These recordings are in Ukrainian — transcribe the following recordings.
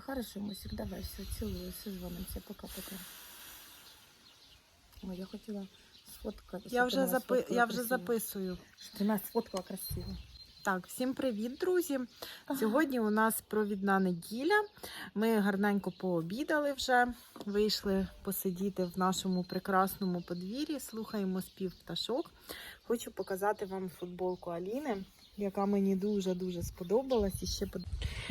Хорошо, Мусик, давай, все, целую, созвонимся, пока-пока. Ой, я хотіла сфоткати. Я вже, запи... я вже записую. Щоб ти нас сфоткала красиво. Так, всім привіт, друзі! Сьогодні у нас провідна неділя. Ми гарненько пообідали вже, вийшли посидіти в нашому прекрасному подвір'ї, слухаємо спів пташок. Хочу показати вам футболку Аліни, яка мені дуже-дуже сподобалась. І ще, под-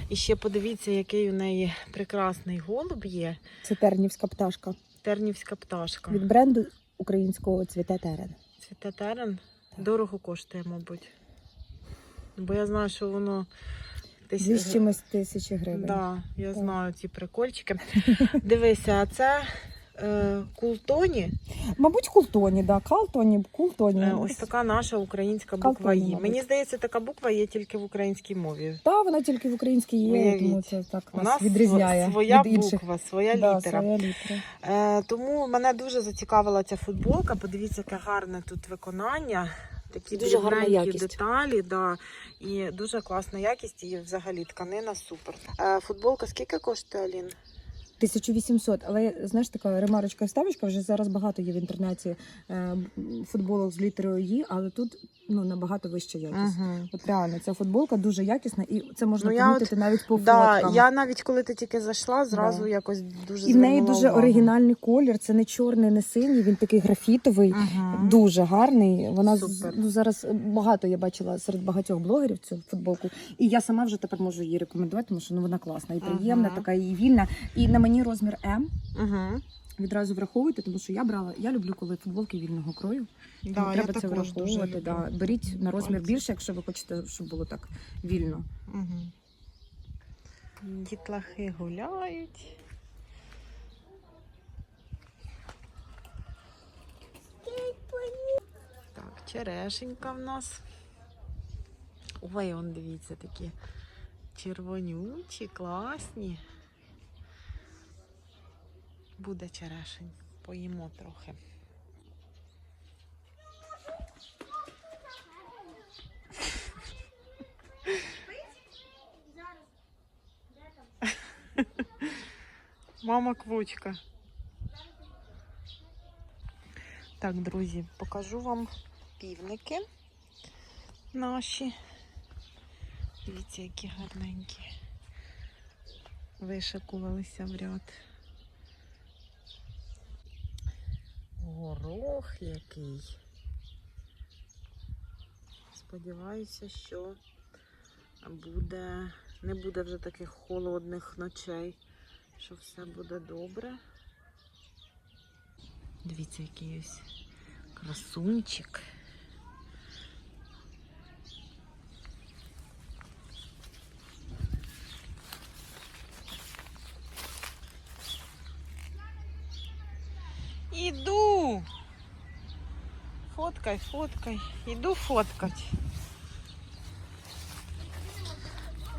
і ще подивіться, який у неї прекрасний голуб є. Це тернівська пташка. Тернівська пташка. Від бренду українського цвіте терен. Цвіте терен Так. дорого коштує, мабуть. Бо я знаю, що воно десь Дві з чимось тисячі гривень. Да, я Так. знаю ці прикольчики. Дивися, а це е, култоні. Мабуть, култоні, да. Калтоні, култоні. Е, ось така наша українська буква Калтоні, «І». мабуть. Мені здається, така буква є тільки в українській мові. Та вона тільки в українській є, Уявіть. тому це так У нас нас відрізняє сво- своя від інших. буква, своя Да, літера. своя літера. Е, тому мене дуже зацікавила ця футболка. Подивіться, яке гарне тут виконання. Такі Дуже гарна якість. деталі, да, і дуже класна якість, і взагалі тканина супер. Е, футболка скільки коштує, Алін? 1800, але знаєш, така ремарочка вставочка, вже зараз багато є в інтернеті е, футболок з літерою «Ї», але тут ну, набагато вища якість. Угу. От реально, ця футболка дуже якісна, і це можна Ну, помітити навіть по Да, фоткам. я навіть коли ти тільки зайшла, зразу Да. якось дуже І в неї дуже увагу. оригінальний колір. Це не чорний, не синій, він такий графітовий. Мгм. Дуже гарний. Вона Супер. ну, зараз багато я бачила серед багатьох блогерів цю футболку. І я сама вже тепер можу її рекомендувати, тому що ну вона класна і приємна, Ага. така і вільна. І на мені розмір М. Угу. Відразу враховуйте, тому що я брала. Я люблю, коли футболки вільного крою. Да, Тому я треба це також дуже враховувати. люблю. Да. Беріть на розмір більше, якщо ви хочете, щоб було так вільно. Угу. Дітлахи гуляють. Так, черешенька в нас. Ой, он дивіться, такі червонючі, класні. Буде черешень. Поїмо трохи. Мама квочка. Так, друзі, покажу вам півники наші. Дивіться, які гарненькі. Вишикувалися в ряд. Горох який. Сподіваюся, що буде, не буде вже таких холодних ночей, що все буде добре. Дивіться, який ось красунчик. Іду. Фоткай, фоткай. Іду фоткать.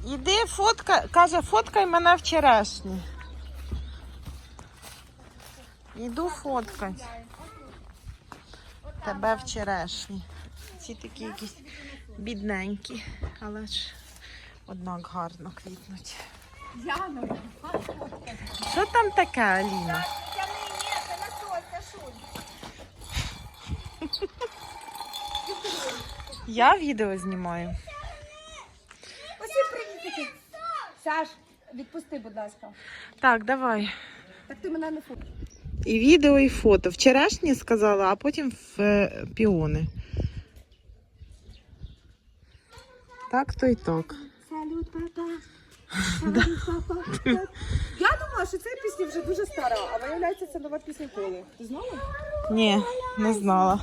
Іди фоткай, каже, фоткай мене в. Іду фоткать. Тебе в. Ці такі якісь бідненькі, але ж однак гарно квітнуть. Що там таке, Аліна? Я відео знімаю. Усі привітики. Саш, відпусти, будь ласка. Так, давай. Так ти мене не фото. І відео, і фото. В черешні сказала, а потім в е, піони. Так, то й так. Салют, папа. Салют, папа. Я думала, що ця пісня вже дуже стара, а виявляється, це нова пісня коли. Ти знала? Ні, не знала.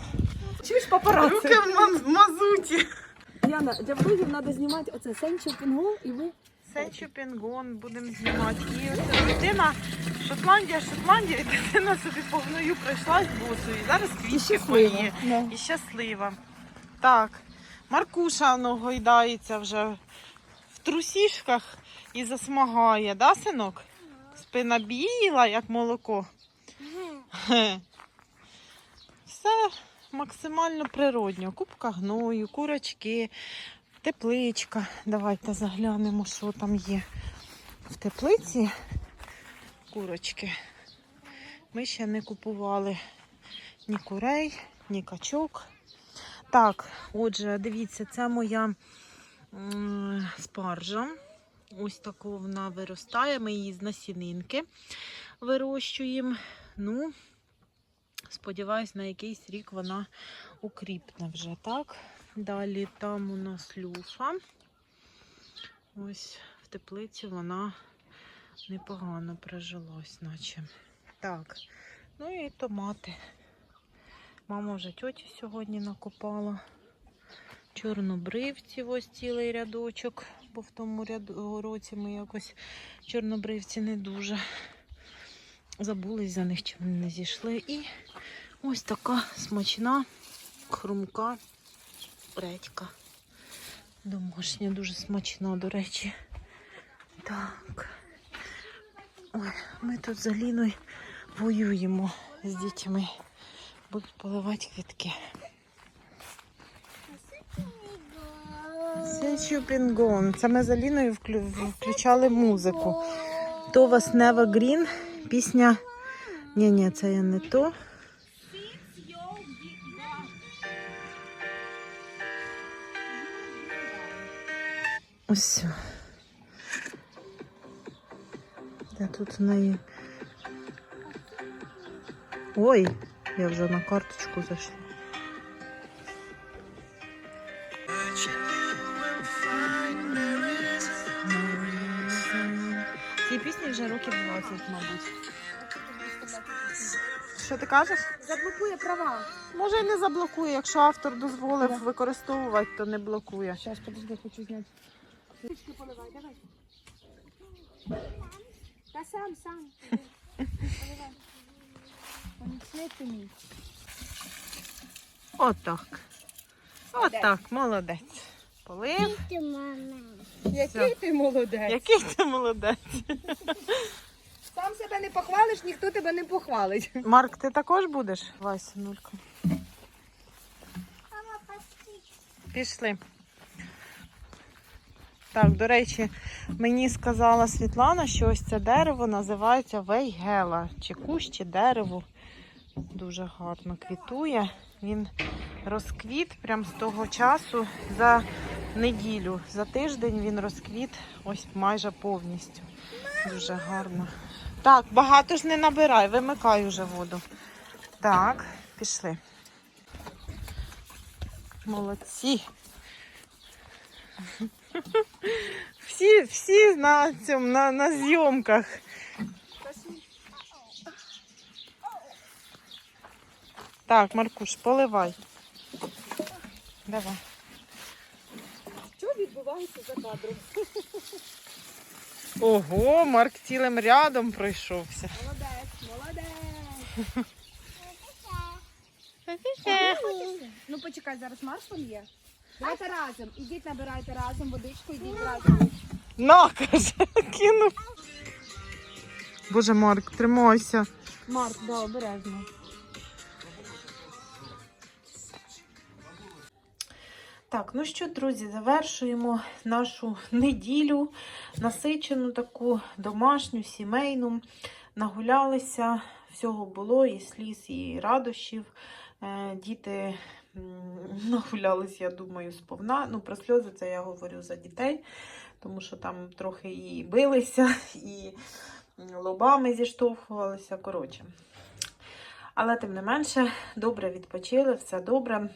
Чуєш папараці? Руки в мазуті. Яна, для блогів треба знімати оце Сенчо Пінгол і ви. Сенчу пінгон будемо знімати. І ось дитина Шотландія, Шотландія, і дитина собі по гною пройшла з босою. І зараз квітки поїє. Да. І щаслива. Так, Маркуша воно гойдається вже в трусішках і засмагає, да, синок? Спина біла, як молоко. Ге. Все максимально природньо. Купка гною, курочки, тепличка. Давайте заглянемо, що там є. в теплиці курочки. Ми ще не купували ні курей, ні качок. Так, отже, дивіться, це моя спаржа. Ось таку вона виростає. Ми її з насінинки вирощуємо. Ну, сподіваюсь, на якийсь рік вона укріпне вже, так? Далі там у нас люфа. Ось в теплиці вона непогано прижилась, наче. Так, ну і томати. Мама вже тьоті сьогодні накопала. Чорнобривці, ось цілий рядочок, бо в тому році ми якось чорнобривці не дуже забулись за них, чи вони не зійшли. І ось така смачна, хрумка редька. Домашня, дуже смачна, до речі. Так. Ой, ми тут з Аліною воюємо з дітьми. Будуть поливати квітки. Це ми з Аліною включали музику. То вас Нева Грін. Пісня. Ні, ні, це я не то. Ось. все. Де тут в неї. Ой, я вже на карточку зайшла. Цій пісні вже років 20, мабуть. Що ти кажеш? Заблокує права. Може і не заблокує, якщо автор дозволив використовувати, то не блокує. Зараз, подожди, хочу зняти. Ручки поливай, давай. Та сам, сам. Поливай. Мій. Отак. Отак, молодець. Полив. Який ти молодець. Який ти молодець. Сам себе не похвалиш, ніхто тебе не похвалить. Марк, ти також будеш? Вася, нулька. Пішли. Так, до речі, мені сказала Світлана, що ось це дерево називається вейгела. Чи кущ, дерево. Дуже гарно квітує. Він розквіт прямо з того часу за неділю. За тиждень він розквіт ось майже повністю. Дуже гарно. Так, багато ж не набирай, вимикай уже воду. Так, пішли. Молодці. Всі, всі на цьому, на, на зйомках. Так, Маркуш, поливай. Давай. Що відбувається за кадром? Ого, Марк цілим рядом пройшовся. Молодець, молодець. Ну почекай, зараз маршал є. Давайте разом. Ідіть набирайте разом водичку, ідіть разом. На, каже, кинув. Боже, Марк, тримайся. Марк, да, обережно. Так, ну що, друзі, завершуємо нашу неділю, насичену таку домашню, сімейну. Нагулялися, всього було, і сліз, і радощів. Е, Діти нагулялись, я думаю, сповна. Ну, про сльози це я говорю за дітей, тому що там трохи і билися, і лобами зіштовхувалися. Коротше. Але тим не менше, добре відпочили, все добре.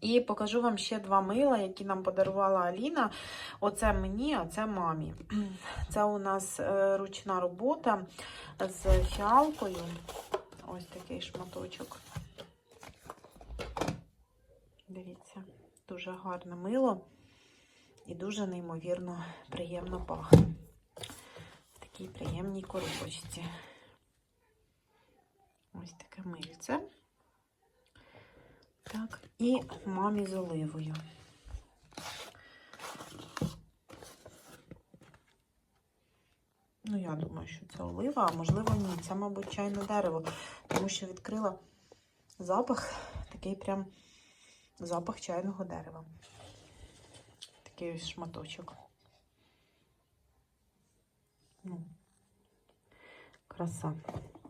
І покажу вам ще два мила, які нам подарувала Аліна. Оце мені, а це мамі. Це у нас е, ручна робота з фіалкою. Ось такий шматочок. Дивіться, дуже гарне мило і дуже неймовірно приємно пахне. В такій приємній коробочці. Ось таке мильце. Так, і мамі з оливою. Ну, я думаю, що це олива, а можливо, ні. Це, мабуть, чайне дерево, тому що відкрила запах, такий прям запах чайного дерева. Такий ось шматочок. Ну, краса.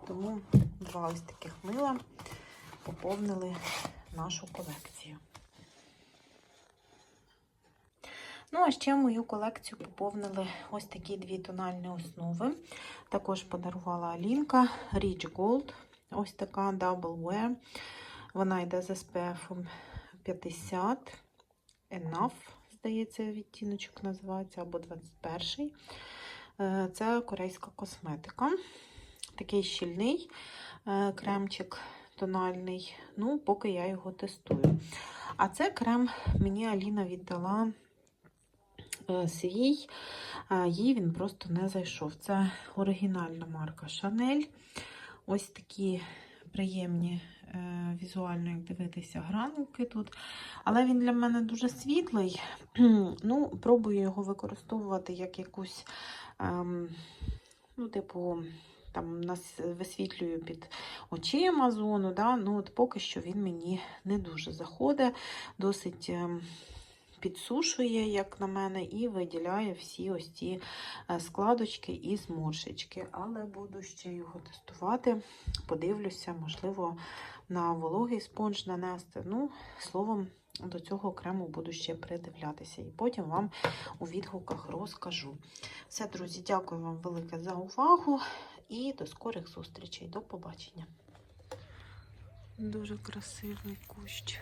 Тому два ось таких мила поповнили нашу колекцію. Ну, а ще мою колекцію поповнили ось такі дві тональні основи. Також подарувала Алінка Rich Gold. Ось така Double Wear. Вона йде з SPF 50. Enough, здається, відтіночок називається, або 21. Е, Це корейська косметика. Такий щільний е, кремчик тональний. Ну, поки я його тестую. А це крем мені Аліна віддала е, свій, їй він просто не зайшов. Це оригінальна марка Chanel. Ось такі приємні е, візуально, як дивитися, гранулки тут. Але він для мене дуже світлий. ну, Пробую його використовувати як якусь, ем, ну, типу, там нас висвітлюю під очима зону. Да? Ну, от поки що він мені не дуже заходить, досить. Підсушує, як на мене, і виділяє всі ось ці е, складочки і зморшечки. Але буду ще його тестувати. Подивлюся, можливо, на вологий спонж нанести. Ну, словом, до цього окремо буду ще придивлятися. І потім вам у відгуках розкажу. Все, друзі, дякую вам велике за увагу і до скорих зустрічей. До побачення. Дуже красивий кущ.